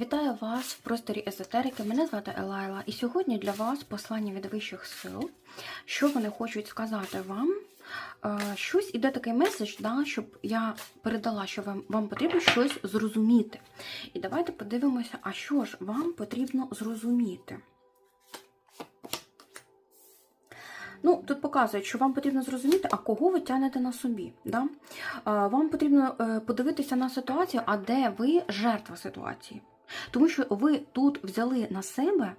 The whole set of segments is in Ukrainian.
Вітаю вас в просторі езотерики. Мене звати Елайла, і сьогодні для вас послання від вищих сил, що вони хочуть сказати вам. Е, Щось іде такий меседж, да, щоб я передала, що вам, вам потрібно щось зрозуміти. І давайте подивимося, а що ж вам потрібно зрозуміти. Ну, тут показують, що вам потрібно зрозуміти, а кого ви тягнете на собі. Да? Е, Вам потрібно е, подивитися на ситуацію, а де ви жертва ситуації. Тому що ви тут взяли на себе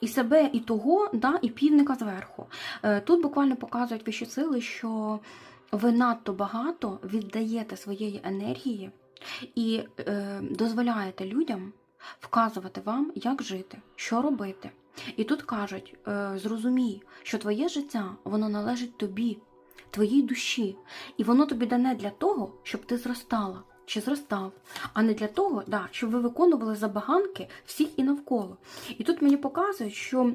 і себе, і того, да, і півника зверху. Е, Тут буквально показують вищі сили, що ви надто багато віддаєте своєї енергії і е, дозволяєте людям вказувати вам, як жити, що робити. І тут кажуть: е, зрозумій, що твоє життя воно належить тобі, твоїй душі, і воно тобі дане для того, щоб ти зростала чи зростав, а не для того, да, щоб ви виконували забаганки всіх і навколо. І тут мені показують, що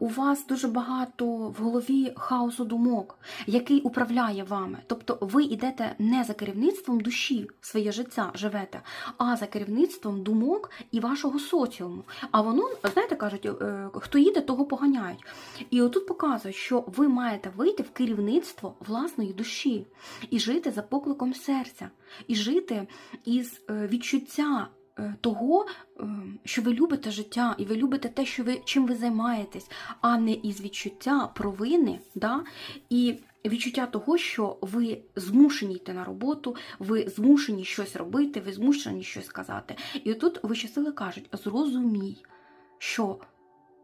у вас дуже багато в голові хаосу думок, який управляє вами. Тобто ви йдете не за керівництвом душі своє життя живете, а за керівництвом думок і вашого соціуму. А воно, знаєте, кажуть, е, хто їде, того поганяють. І отут показують, що ви маєте вийти в керівництво власної душі і жити за покликом серця, і жити із е, відчуття е, того, е, що ви любите життя, і ви любите те, що ви чим ви займаєтесь, а не із відчуття провини, да? і відчуття того, що ви змушені йти на роботу, ви змушені щось робити, ви змушені щось сказати. І отут вищі сили кажуть: зрозумій, що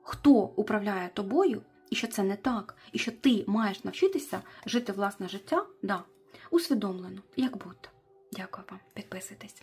хто управляє тобою, і що це не так, і що ти маєш навчитися жити власне життя, да, усвідомлено, як будто. Дякую вам, підписуйтесь.